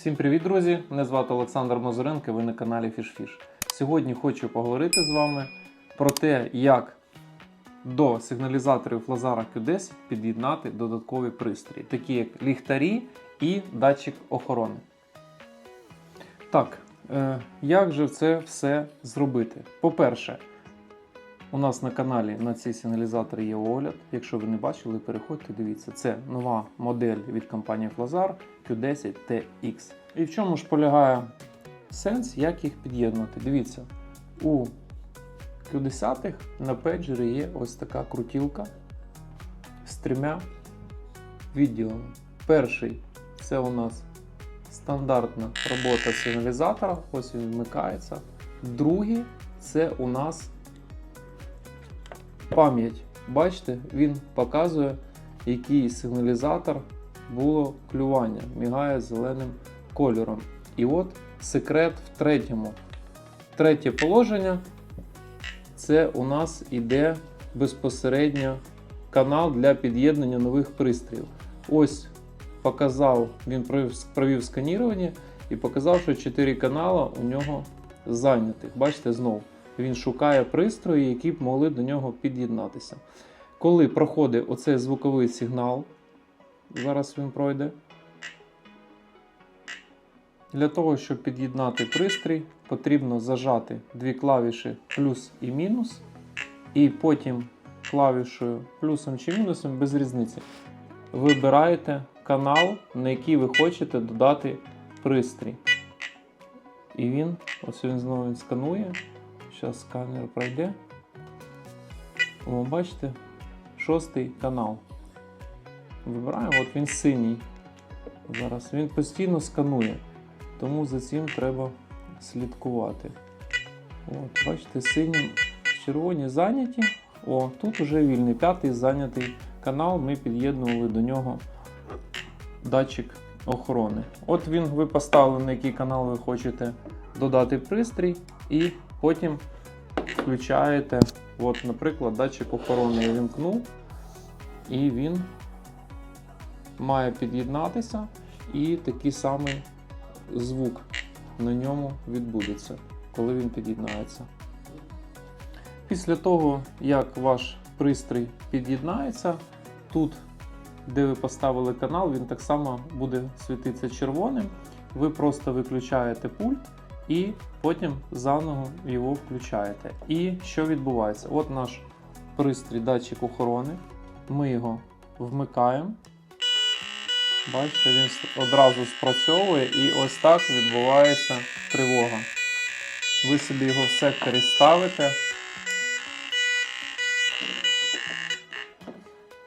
Всім привіт, друзі! Мене звати Олександр Мозуренко, ви на каналі FishFish. Сьогодні хочу поговорити з вами про те, як до сигналізаторів Lazara Q10 під'єднати додаткові пристрої, такі як ліхтарі і датчик охорони. Так, е, як же це все зробити? По-перше, у нас на каналі на цей сигналізатор є огляд. Якщо ви не бачили, переходьте, дивіться. Це нова модель від компанії Flazar Q10 TX. І в чому ж полягає сенс, як їх під'єднувати? Дивіться, у Q10 на педжері є ось така крутілка з трьома відділами. Перший це у нас стандартна робота сигналізатора, ось він вмикається. Другий це у нас пам'ять. Бачите, він показує, який сигналізатор було клювання, мігає зеленим кольором. І от секрет в третьому. Третє положення це у нас іде безпосередньо канал для під'єднання нових пристроїв. Ось показав, він провів, сканірування і показав, що 4 канали у нього зайнятих. Бачите, знову він шукає пристрої, які б могли до нього під'єднатися. Коли проходить оцей звуковий сигнал, зараз він пройде. Для того, щоб під'єднати пристрій, потрібно зажати дві клавіші плюс і мінус, і потім клавішою плюсом чи мінусом без різниці. Вибираєте канал, на який ви хочете додати пристрій. І він, ось він знову він сканує. Зараз сканер пройде. О, бачите, шостий канал. Вибираємо, от він синій. Зараз він постійно сканує, тому за цим треба слідкувати. От, Бачите, сині червоні зайняті. О, тут вже вільний п'ятий зайнятий канал. Ми під'єднували до нього датчик охорони. От він ви поставили, на який канал ви хочете додати пристрій, і потім включаєте, от, наприклад, датчик охорони я вімкнув, і він має під'єднатися, і такий самий звук на ньому відбудеться, коли він під'єднається. Після того, як ваш пристрій під'єднається, тут, де ви поставили канал, він так само буде світитися червоним. Ви просто виключаєте пульт і потім заново його включаєте. І що відбувається? От наш пристрій датчик охорони. Ми його вмикаємо. Бачите, він одразу спрацьовує і ось так відбувається тривога. Ви собі його в секторі ставите.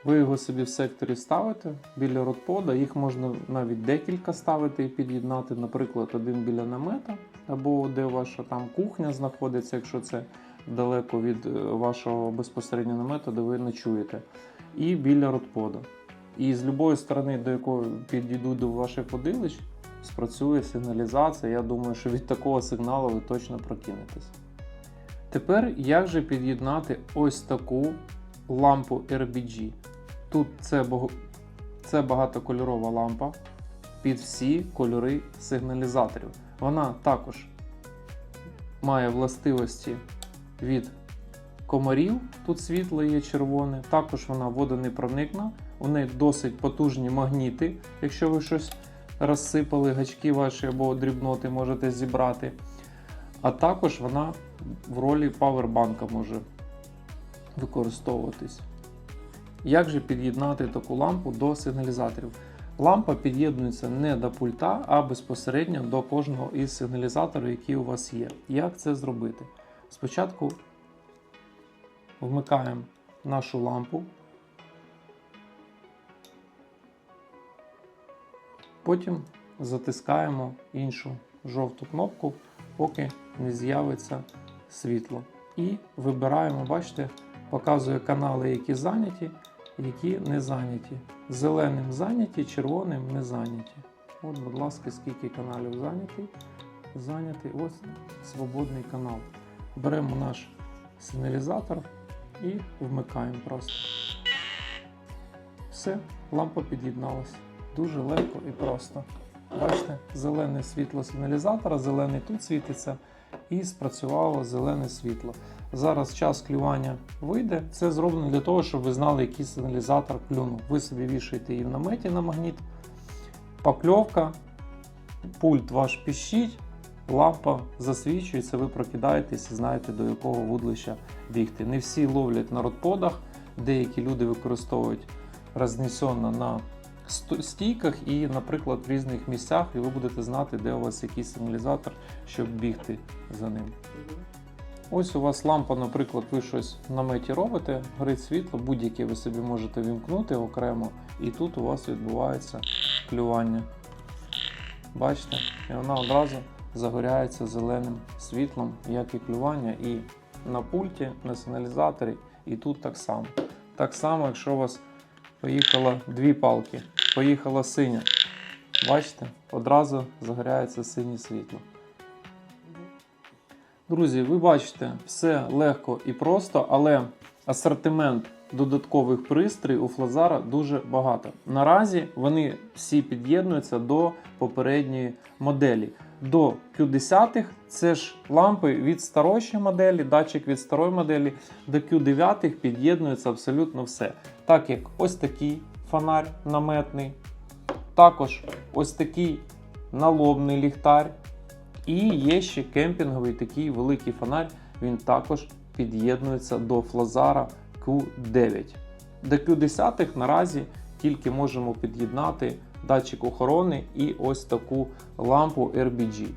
Ви його собі в секторі ставите біля ротпода, їх можна навіть декілька ставити і під'єднати, наприклад, один біля намета, або де ваша там кухня знаходиться, якщо це далеко від е, вашого безпосередньо намету, де ви ночуєте, і біля ротпода. І з будь-якої сторони, до якої підійдуть до ваших водилищ, спрацює сигналізація. Я думаю, що від такого сигналу ви точно прокинетесь. Тепер як же під'єднати ось таку лампу RBG? Тут це, це багатокольорова лампа під всі кольори сигналізаторів. Вона також має властивості від комарів. Тут світло є червоне, також вона водонепроникна. У неї досить потужні магніти. Якщо ви щось розсипали, гачки ваші або дрібноти можете зібрати. А також вона в ролі павербанка може використовуватись. Як же під'єднати таку лампу до сигналізаторів? Лампа під'єднується не до пульта, а безпосередньо до кожного із сигналізаторів, які у вас є. Як це зробити? Спочатку вмикаємо нашу лампу, потім затискаємо іншу жовту кнопку, поки не з'явиться світло. І вибираємо, бачите, показує канали, які зайняті, які не зайняті. Зеленим зайняті, червоним не зайняті. От, будь ласка, скільки каналів зайнятий. Зайнятий ось свободний канал. Беремо наш сигналізатор і вмикаємо просто. Все, лампа під'єдналась. Дуже легко і просто. Бачите, зелене світло сигналізатора, зелений тут світиться, і спрацювало зелене світло. Зараз час клювання вийде. Це зроблено для того, щоб ви знали, який сигналізатор клюнув. Ви собі вішаєте її в наметі на магніт, покльовка, пульт ваш піщить, лампа засвічується, ви прокидаєтесь і знаєте, до якого вудлища бігти. Не всі ловлять на родподах, деякі люди використовують рознесенно на стійках і, наприклад, в різних місцях, і ви будете знати, де у вас який сигналізатор, щоб бігти за ним. Ось у вас лампа, наприклад, ви щось в наметі робите, горить світло, будь-яке ви собі можете вімкнути окремо, і тут у вас відбувається клювання. Бачите? І вона одразу загоряється зеленим світлом, як і клювання, і на пульті, на сигналізаторі, і тут так само. Так само, якщо у вас поїхало дві палки, поїхала синя. Бачите, одразу загоряється синє світло. Друзі, ви бачите, все легко і просто, але асортимент додаткових пристроїв у Флазара дуже багато. Наразі вони всі під'єднуються до попередньої моделі. До Q10 це ж лампи від старої моделі, датчик від старої моделі, до Q9 під'єднується абсолютно все. Так як ось такий фонарь наметний, також ось такий налобний ліхтар. І є ще кемпінговий такий великий фонарь, він також під'єднується до Флазара Q9. До Q10 наразі тільки можемо під'єднати датчик охорони і ось таку лампу RBG.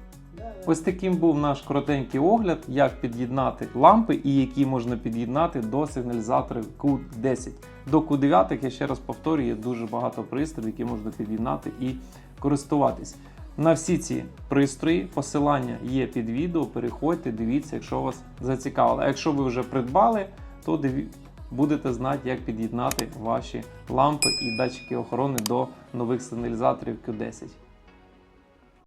Ось таким був наш коротенький огляд, як під'єднати лампи і які можна під'єднати до сигналізаторів Q10. До Q9, я ще раз повторюю, є дуже багато пристроїв, які можна під'єднати і користуватись. На всі ці пристрої посилання є під відео. Переходьте, дивіться, якщо вас зацікавило. А якщо ви вже придбали, то будете знати, як під'єднати ваші лампи і датчики охорони до нових сигналізаторів Q10.